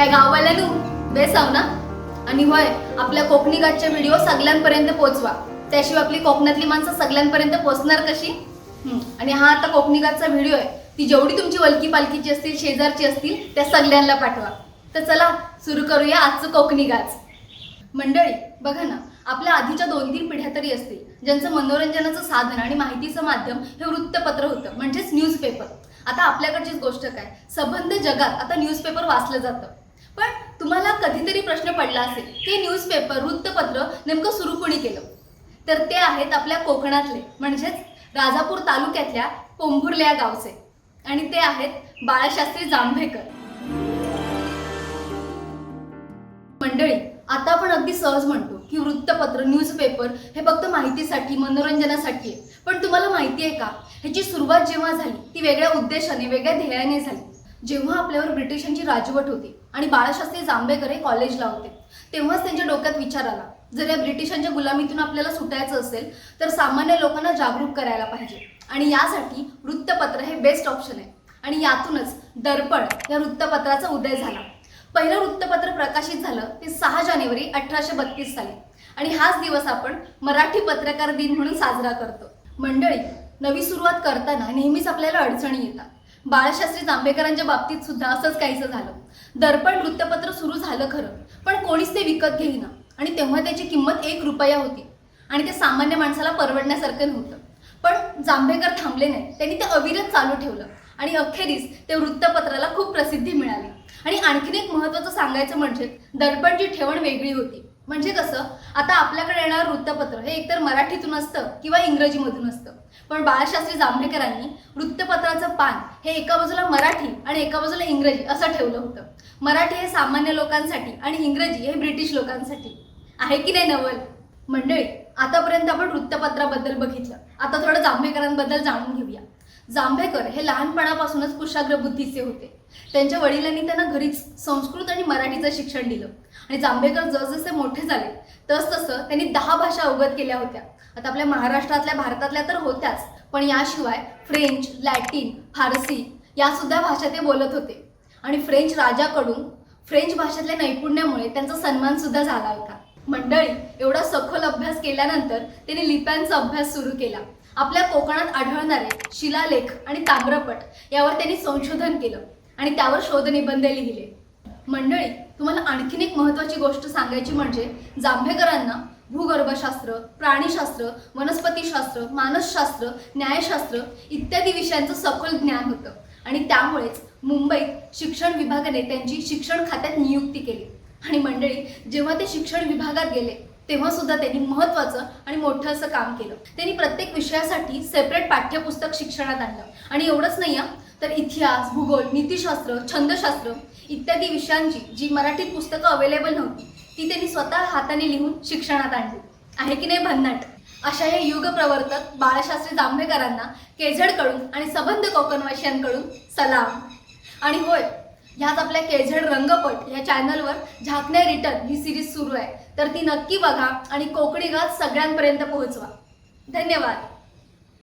काय गाववाल्यानू बेसाव ना. आणि होय आपल्या कोकणी गाठचे व्हिडिओ सगळ्यांपर्यंत पोहोचवा त्याशिवाय आपली कोकणातली माणसं सगळ्यांपर्यंत पोहोचणार कशी? आणि हा आता कोकणी गाठचा व्हिडिओ आहे. ती जेवढी तुमची वलकी पालखीची असतील शेजारची असतील त्या सगळ्यांना पाठवा. तर चला सुरू करूया आजचं कोकणी गाच मंडळी बघा ना आपल्या आधीच्या दोन तीन पिढ्या तरी असतील ज्यांचं मनोरंजनाचं साधन आणि माहितीचं माध्यम हे वृत्तपत्र होतं म्हणजेच न्यूजपेपर आता आपल्याकडचीच गोष्ट काय? संबंध जगात आता न्यूजपेपर वाचलं जातं. पण तुम्हाला कधीतरी प्रश्न पडला असेल की न्यूजपेपर वृत्तपत्र नेमकं सुरू कोणी केलं? तर ते आहेत आपल्या कोकणातले म्हणजेच राजापूर तालुक्यातल्या पोंभुर्ले या गावचे. आणि ते आहेत बाळशास्त्री जांभेकर. मंडळी आता आपण अगदी सहज म्हणतो की वृत्तपत्र न्यूजपेपर हे फक्त माहितीसाठी मनोरंजनासाठी आहे. पण तुम्हाला माहिती आहे का? ह्याची सुरुवात जेव्हा झाली ती वेगळ्या उद्देशाने वेगळ्या ध्येयाने झाली. जेव्हा आपल्यावर ब्रिटिशांची राजवट होती आणि बाळशास्त्री जांभेकर हे कॉलेजला होते तेव्हाच त्यांच्या डोक्यात विचार आला. जर या ब्रिटिशांच्या गुलामीतून आपल्याला सुटायचं असेल तर सामान्य लोकांना जागरूक करायला पाहिजे. आणि यासाठी वृत्तपत्र हे बेस्ट ऑप्शन आहे. आणि यातूनच दर्पण या वृत्तपत्राचा उदय झाला. पहिलं वृत्तपत्र प्रकाशित झालं ते सहा जानेवारी अठराशे बत्तीस साली. आणि हाच दिवस आपण मराठी पत्रकार दिन म्हणून साजरा करतो. मंडळी नवी सुरुवात करताना नेहमीच आपल्याला अडचणी येतात. बाळशास्त्री जांभेकरांच्या बाबतीत सुद्धा असंच काहीसं झालं. दर्पण वृत्तपत्र सुरू झालं खरं पण कोणीच ते विकत घेईना. आणि तेव्हा त्याची किंमत एक रुपया होती. आणि ते सामान्य माणसाला परवडण्यासारखं नव्हतं. पण जांभेकर थांबले नाही त्यांनी ते अविरत चालू ठेवलं. आणि अखेरीस ते वृत्तपत्राला खूप प्रसिद्धी मिळाली. आणि आणखीन एक महत्त्वाचं सांगायचं म्हणजे दर्पणची ठेवण वेगळी होती. म्हणजे कसं आता आपल्याकडे येणारं वृत्तपत्र हे एकतर मराठीतून असतं किंवा इंग्रजीमधून असतं. पण बाळशास्त्री जांभेकरांनी वृत्तपत्राचं पान हे एका बाजूला मराठी आणि एका बाजूला इंग्रजी असं ठेवलं होतं. मराठी हे सामान्य लोकांसाठी आणि इंग्रजी हे ब्रिटिश लोकांसाठी. आहे की नाही नवल? मंडळी आतापर्यंत आपण वृत्तपत्राबद्दल बघितलं. आता थोडं जांभेकरांबद्दल जाणून घेऊया. जांभेकर हे लहानपणापासूनच कुशाग्र बुद्धीचे होते. त्यांच्या वडिलांनी त्यांना घरीच संस्कृत आणि मराठीचं शिक्षण दिलं. आणि जांभेकर जसजसे मोठे झाले तसतसं त्यांनी दहा भाषा अवगत केल्या होत्या. आता आपल्या महाराष्ट्रातल्या भारतातल्या तर होत्याच पण याशिवाय फ्रेंच लॅटिन फारसी या सुद्धा भाषा ते बोलत होते. आणि फ्रेंच राजाकडून फ्रेंच भाषेतल्या नैपुण्यामुळे त्यांचा सन्मान सुद्धा झाला होता. मंडळी एवढा सखोल अभ्यास केल्यानंतर त्यांनी लिप्यांचा अभ्यास सुरू केला. आपल्या कोकणात आढळणारे शिलालेख आणि ताम्रपट यावर त्यांनी संशोधन केलं आणि त्यावर शोधनिबंध लिहिले. मंडळी तुम्हाला आणखीन एक महत्त्वाची गोष्ट सांगायची म्हणजे जांभेकरांना भूगर्भशास्त्र प्राणीशास्त्र वनस्पतीशास्त्र मानसशास्त्र न्यायशास्त्र इत्यादी विषयांचं सखोल ज्ञान होतं. आणि त्यामुळेच मुंबईत शिक्षण विभागाने त्यांची शिक्षण खात्यात नियुक्ती केली. आणि मंडळी जेव्हा ते शिक्षण विभागात गेले तेव्हा सुद्धा त्यांनी महत्त्वाचं आणि मोठं असं काम केलं. त्यांनी प्रत्येक विषयासाठी सेपरेट पाठ्यपुस्तक शिक्षणात आणलं. आणि एवढंच नाही तर इतिहास भूगोल नीतिशास्त्र छंदशास्त्र इत्यादी विषयांची जी मराठीत पुस्तकं अवेलेबल नव्हती ती त्यांनी स्वतः हाताने लिहून शिक्षणात आणली. आहे की नाही भन्नाट? अशा या प्रवर्तक बाळशास्त्री जांभेकरांना केझडकडून आणि सबंध कोकणवासियांकडून सलाम. आणि होय ह्यात आपल्या केझड रंगपट या चॅनलवर झाकण्या रिटर्न ही सिरीज सुरू आहे. तर ती नक्की बघा आणि कोकणी गात सगळ्यांपर्यंत पोहोचवा. धन्यवाद.